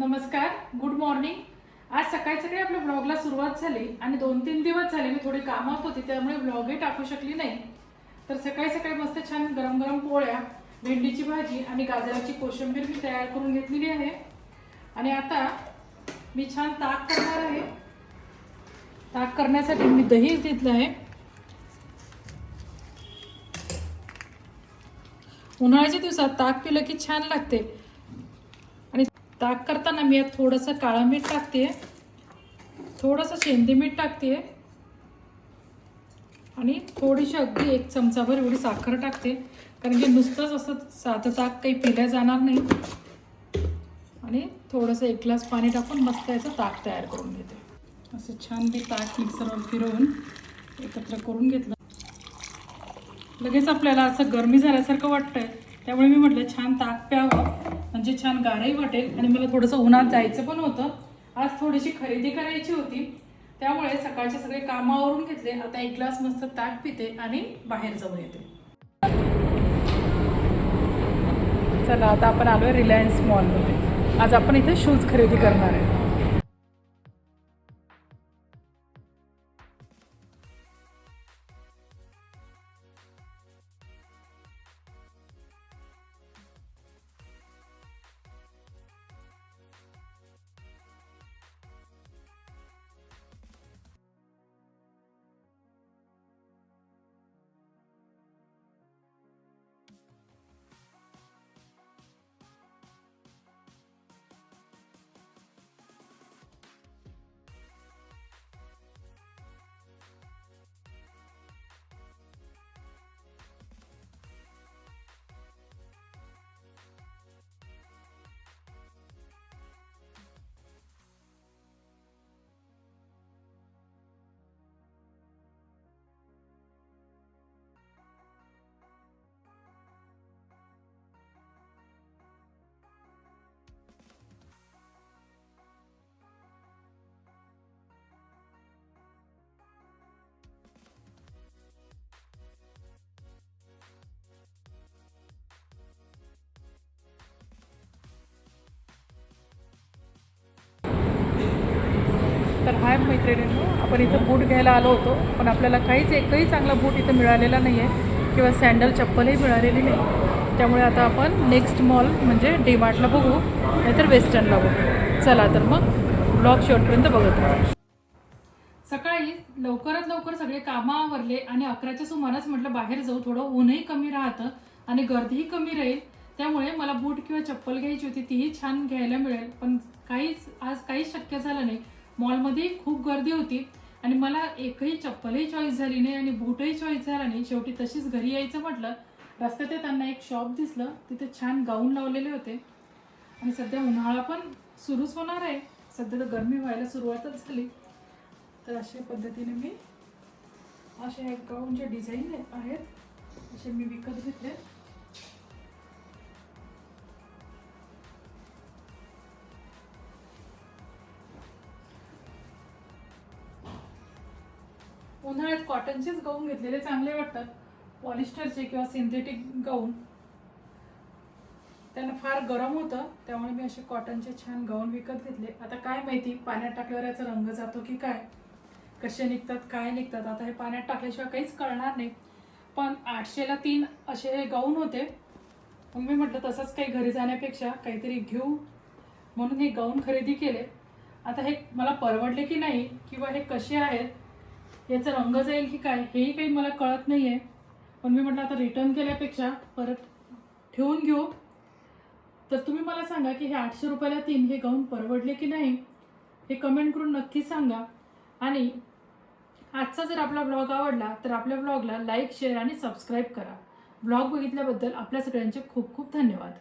नमस्कार good morning आज सकाळी सकाळी आपल्या ब्लॉगला सुरुवात झाली आणि दोन तीन दिवस झाले मी थोडी कामात होती त्यामुळे ब्लॉगही टाकू शकली नाही. तर सकाळी सकाळी मस्त छान गरम गरम पोळ्या भेंडीची भाजी आणि गाजराची कोशिंबीर मी तयार करून घेतलेली आहे. आणि आता मी छान ताक करणार आहे. ताक करण्यासाठी मी दही घेतलं आहे. उन्हाळ्याच्या दिवसात ताक पिलं की छान लागते. ताक करताना मी यात थोडंसं काळं मीठ टाकते थोडंसं शेंदी मीठ टाकते आणि थोडीशी अगदी एक चमचाभर एवढी साखर टाकते. कारण की नुसतंच असं साधं ताक काही पिल्या जाणार नाही. आणि थोडंसं एक ग्लास पाणी टाकून मस्त याचं ताक तयार करून घेते. असं छान मी ताक मिक्सरवर फिरवून एकत्र करून घेतलं. लगेच आपल्याला असं गरमी झाल्यासारखं वाटतंय. त्यामुळे मी म्हटलं छान ताक प्यावं म्हणजे छान गारही वाटेल. आणि मला थोडंसं उन्हात जायचं पण होतं. आज थोडीशी खरेदी करायची होती. त्यामुळे सकाळचे सगळे कामावरून घेतले. आता एक ग्लास मस्त ताक पिते आणि बाहेर जाऊन येते. चला आता आपण आलोय रिलायन्स मॉलमध्ये आज आपण इथे शूज खरेदी करणार आहे. तर हाय मैत्रिणींनो आपण इथं बूट घ्यायला आलो होतो पण आपल्याला काहीच एकही चांगला बूट इथं मिळालेला नाही आहे किंवा सँडल चप्पलही मिळालेली नाही. त्यामुळे आता आपण नेक्स्ट मॉल म्हणजे डी मार्टला बघू नाहीतर वेस्टर्नला बघू. चला तर मग ब्लॉग शेवटपर्यंत बघत राहा. सकाळी लवकरात लवकर सगळे कामं आवरले आणि अकराच्या सुमारास म्हटलं बाहेर जाऊ थोडं ऊनही कमी राहतं आणि गर्दीही कमी राहील. त्यामुळे मला बूट किंवा चप्पल घ्यायची होती तीही छान घ्यायला मिळेल. पण काहीच आज काहीच शक्य झालं नाही. मॉलमध्ये खूप गर्दी होती आणि मला एकही चप्पलही चॉईस झाली नाही आणि बूटही चॉईस झाला नाही. शेवटी तशीच घरी यायचं म्हटलं रस्त्यात त्यांना एक शॉप दिसलं तिथे छान गाऊन लावलेले होते. आणि सध्या उन्हाळा पण सुरूच होणार आहे. सध्या तर गरमी व्हायला सुरुवातच झाली. तर अशा पद्धतीने मी असे गाऊनचे डिझाईन आहेत असे मी विकत घेतले उन्हाळ्यात कॉटनचेच गाऊन घेतलेले चांगले वाटतात. पॉलिस्टरचे किंवा सिंथेटिक गाऊन त्यांना फार गरम होतं त्यामुळे मी असे कॉटनचे छान गाऊन विकत घेतले. आता काय माहिती पाण्यात टाकल्यावर याचा रंग जातो की काय? कसे निघतात काय निघतात? आता हे पाण्यात टाकल्याशिवाय काहीच कळणार नाही. पण आठशेला तीन असे हे गाऊन होते मग मी म्हटलं तसंच काही घरी जाण्यापेक्षा काहीतरी घेऊ. म्हणून हे गाऊन खरेदी केले. आता हे मला परवडले की नाही किंवा हे कसे आहेत याचा रंग जाईल की काय हेही काही मला कळत नाही आहे पण मी म्हटलं आता रिटर्न केल्यापेक्षा परत ठेवून घेऊ. तर तुम्ही मला सांगा की हे आठशे रुपयाला तीन हे गाऊन परवडले की नाही हे कमेंट करून नक्की सांगा. आणि आजचा जर आपला ब्लॉग आवडला तर आपल्या ब्लॉगला लाईक शेअर आणि सबस्क्राईब करा. ब्लॉग बघितल्याबद्दल आपल्या सगळ्यांचे खूप खूप धन्यवाद.